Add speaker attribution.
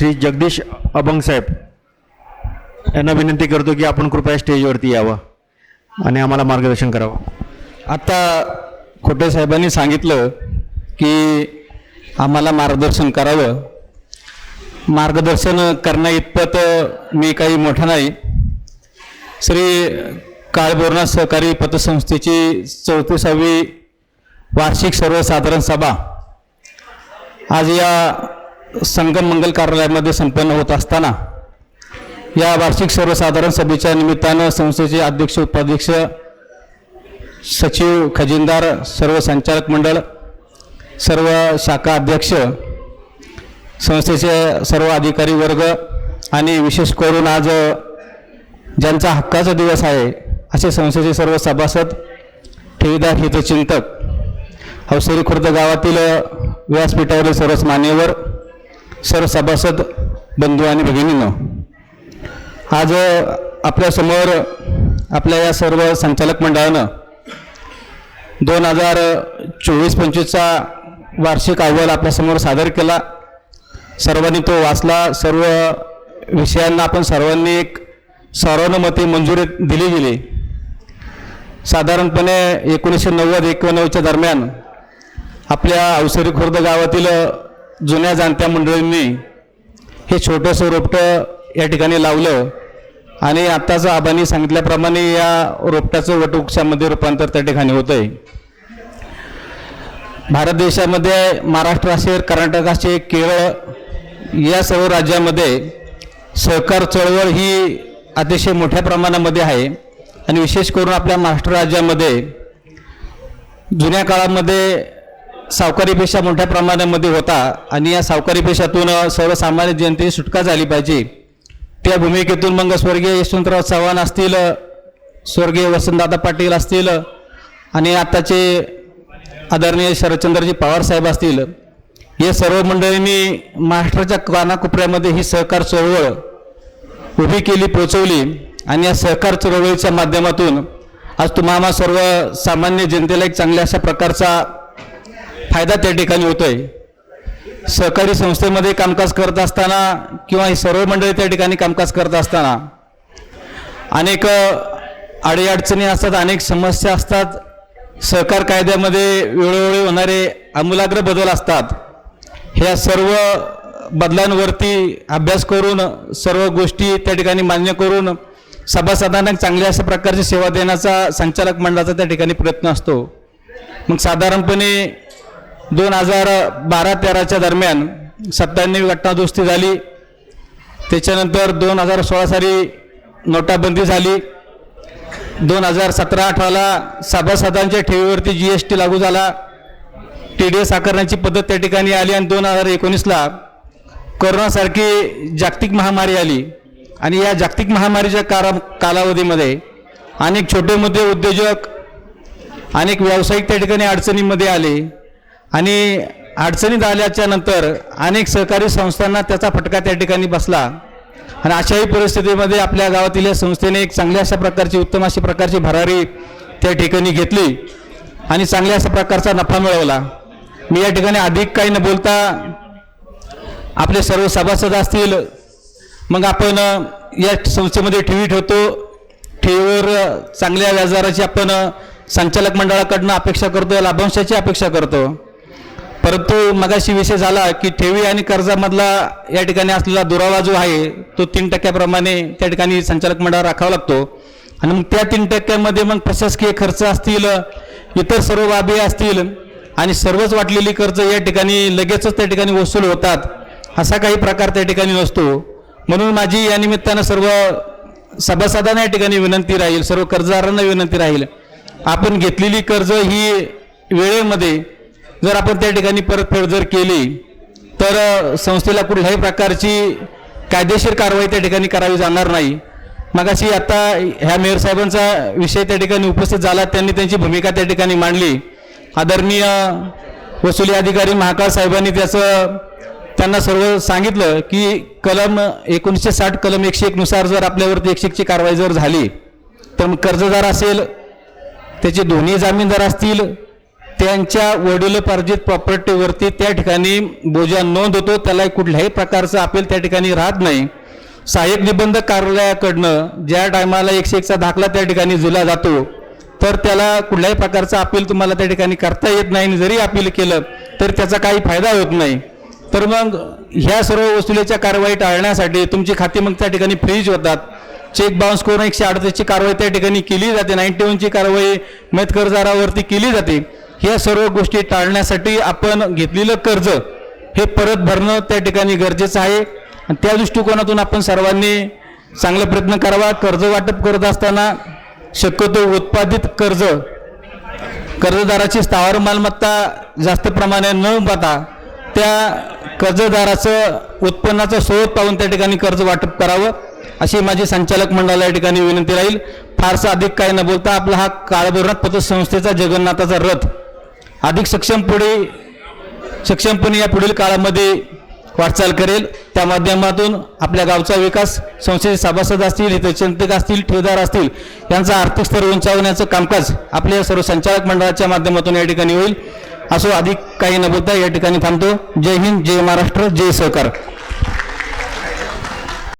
Speaker 1: श्री जगदीश अभंग साहेब यांना विनंती करतो की आपण कृपया स्टेजवरती यावं आणि आम्हाला मार्गदर्शन करावं.
Speaker 2: आत्ता खोटे साहेबांनी सांगितलं की आम्हाला मार्गदर्शन करावं. मार्गदर्शन करण्या इतपत मी काही मोठा नाही. श्री काळबोरनाथ सहकारी पतसंस्थेची चौतीसावी वार्षिक सर्वसाधारण सभा आज या संगम मंगल कार्यालयामध्ये संपन्न होत असताना या वार्षिक सर्वसाधारण सभेच्या निमित्तानं संस्थेचे अध्यक्ष उपाध्यक्ष सचिव खजिनदार सर्व संचालक मंडळ सर्व शाखा अध्यक्ष संस्थेचे सर्व अधिकारी वर्ग आणि विशेष करून आज ज्यांचा हक्काचा दिवस आहे असे संस्थेचे सर्व सभासद ठेवीदार हितचिंतक अवसरी खुर्द गावातील व्यासपीठावरील सर्वच मान्यवर सर्व सभासद बंधू आणि भगिनीनं आज आपल्यासमोर आपल्या या सर्व संचालक मंडळानं दोन हजार चोवीस पंचवीसचा वार्षिक अहवाल आपल्यासमोर सादर केला. सर्वांनी तो वाचला. सर्व विषयांना आपण सर्वांनी एक सर्वानुमते मंजुरी दिली गेली. साधारणपणे एकोणीसशे नव्वद एकोणनव्वदच्या दरम्यान आपल्या अवसरी खुर्द गावातील जुन्या जाणत्या मंडळींनी हे छोटंसं रोपटं या ठिकाणी लावलं आणि आत्ताचं आबांनी सांगितल्याप्रमाणे या रोपट्याचं वटवृक्षामध्ये रूपांतर त्या ठिकाणी होतं आहे भारत देशामध्ये महाराष्ट्र असेल कर्नाटक असेल केरळ या सर्व राज्यामध्ये सहकार चळवळ ही अतिशय मोठ्या प्रमाणामध्ये आहे. आणि विशेष करून आपल्या महाराष्ट्र राज्यामध्ये जुन्या काळामध्ये सावकारी पेशा मोठ्या प्रमाणामध्ये होता आणि या सावकारी पेशातून सर्वसामान्य जनतेची सुटका झाली पाहिजे. त्या भूमिकेतून मग स्वर्गीय यशवंतराव चव्हाण असतील स्वर्गीय वसंतदादा पाटील असतील आणि आत्ताचे आदरणीय शरदचंद्रजी पवार साहेब असतील या सर्व मंडळींनी महाराष्ट्राच्या कानाकोपऱ्यामध्ये ही सहकार चळवळ उभी केली पोचवली आणि या सहकार चळवळीच्या माध्यमातून आज तुम्हाला सर्व सामान्य जनतेला एक चांगल्या अशा प्रकारचा फायदा त्या ठिकाणी होतोय. सहकारी संस्थेमध्ये कामकाज करत असताना किंवा ही सर्व मंडळी त्या ठिकाणी कामकाज करत असताना अनेक अडीअडचणी असतात अनेक समस्या असतात. सहकार कायद्यामध्ये वेळोवेळी होणारे आमूलाग्र बदल असतात. ह्या सर्व बदलांवरती अभ्यास करून सर्व गोष्टी त्या ठिकाणी मान्य करून सभासदांना चांगल्या अशा प्रकारची सेवा देण्याचा संचालक मंडळाचा त्या ठिकाणी प्रयत्न असतो. मग साधारणपणे दोन हजार बारा तेराच्या दरम्यान सत्त्याण्णव घटनादुरुस्ती झाली. त्याच्यानंतर दोन हजार सोळा साली नोटाबंदी झाली. दोन हजार सतरा अठराला सभासदांच्या ठेवीवरती जी एस टी लागू झाला. टी डी एस आकारण्याची पद्धत त्या ठिकाणी आली आणि दोन हजार एकोणीसला कोरोनासारखी जागतिक महामारी आली. आणि या जागतिक महामारीच्या कारा कालावधीमध्ये अनेक छोटे मोठे उद्योजक अनेक व्यावसायिक त्या ठिकाणी अडचणीमध्ये आले. आणि अडचणीत आल्याच्यानंतर अनेक सहकारी संस्थांना त्याचा फटका त्या ठिकाणी बसला. आणि अशाही परिस्थितीमध्ये आपल्या गावातील या संस्थेने एक चांगल्या अशा प्रकारची उत्तम अशा प्रकारची भरारी त्या ठिकाणी घेतली आणि चांगल्या अशा प्रकारचा नफा मिळवला. मी या ठिकाणी अधिक काही न बोलता आपले सर्व सभासद असतील मग आपण या संस्थेमध्ये ठेवी ठेवतो. ठेवीवर चांगल्या व्याजदराची आपण संचालक मंडळाकडनं अपेक्षा करतो लाभांशाची अपेक्षा करतो. परंतु मगाशी विषय झाला की ठेवी आणि कर्जामधला या ठिकाणी असलेला दुरावा जो आहे तो तीन टक्क्याप्रमाणे त्या ठिकाणी संचालक मंडळावर राखावा लागतो. आणि मग त्या तीन टक्क्यामध्ये मग प्रशासकीय खर्च असतील इतर सर्व बाबी असतील आणि सर्वच वाटलेली कर्ज या ठिकाणी लगेचच त्या ठिकाणी वसूल होतात असा काही प्रकार त्या ठिकाणी नसतो. म्हणून माझी या निमित्तानं सर्व सभासदांना या ठिकाणी विनंती राहील सर्व कर्जदारांना विनंती राहील. आपण घेतलेली कर्ज ही वेळेमध्ये जर आपण त्या ठिकाणी परतफेड जर केली तर संस्थेला कुठल्याही प्रकारची कायदेशीर कारवाई त्या ठिकाणी करावी जाणार नाही. मगाशी आता ह्या मेयर साहेबांचा विषय त्या ठिकाणी उपस्थित झाला त्यांनी त्यांची भूमिका त्या ठिकाणी मांडली. आदरणीय वसुली अधिकारी महाकाळ साहेबांनी त्याचं त्यांना सर्व सांगितलं की कलम एकोणीसशे साठ कलम एकशे एकनुसार जर आपल्यावरती एकशे एकची कारवाई जर झाली तर कर्जदार असेल त्याचे दोन्ही जामीनदार असतील त्यांच्या वडिलोपार्जित प्रॉपर्टीवरती त्या ठिकाणी बोजा नोंद होतो. त्याला कुठल्याही प्रकारचं अपील त्या ठिकाणी राहत नाही. सहाय्यक निबंधक कार्यालयाकडनं ज्या टायमाला एकशे एकचा दाखला त्या ठिकाणी दिला जातो तर त्याला कुठल्याही प्रकारचं अपील तुम्हाला त्या ठिकाणी करता येत नाही. आणि जरी अपील केलं तर त्याचा काही फायदा होत नाही. तर मग ह्या सर्व वसुलीच्या कारवाई टाळण्यासाठी तुमची खाती मग त्या ठिकाणी फ्रीज होतात. चेक बाउन्स करून एकशे अडतीसची कारवाई त्या ठिकाणी केली जाते. नाईन्टी वनची कारवाई मैत कर्जदारावरती केली जाते. ह्या सर्व गोष्टी टाळण्यासाठी आपण घेतलेलं कर्ज हे परत भरणं त्या ठिकाणी गरजेचं आहे. आणि त्या दृष्टिकोनातून आपण सर्वांनी चांगला प्रयत्न करावा. कर्ज वाटप करत असताना शक्यतो उत्पादित कर्ज कर्जदाराची स्थावर मालमत्ता जास्त प्रमाणे न पाहता त्या कर्जदाराचं उत्पन्नाचं स्रोत पाहून त्या ठिकाणी कर्ज वाटप करावं अशी माझी संचालक मंडळाला या ठिकाणी विनंती राहील. फारसं अधिक काही न बोलता आपला हा काळभरणात पतसंस्थेचा जगन्नाथाचा रथ अधिक सक्षम पुढे सक्षमपणे या पुढील काळामध्ये वाटचाल करेल. त्या माध्यमातून आपल्या गावचा विकास संस्थेचे सभासद असतील हितचिंतक असतील ठेवदार असतील यांचा आर्थिक स्तर उंचावण्याचं कामकाज आपल्या सर्व संचालक मंडळाच्या माध्यमातून या ठिकाणी होईल. असो अधिक काही न बोलता या ठिकाणी थांबतो. जय हिंद जय महाराष्ट्र जय सहकार.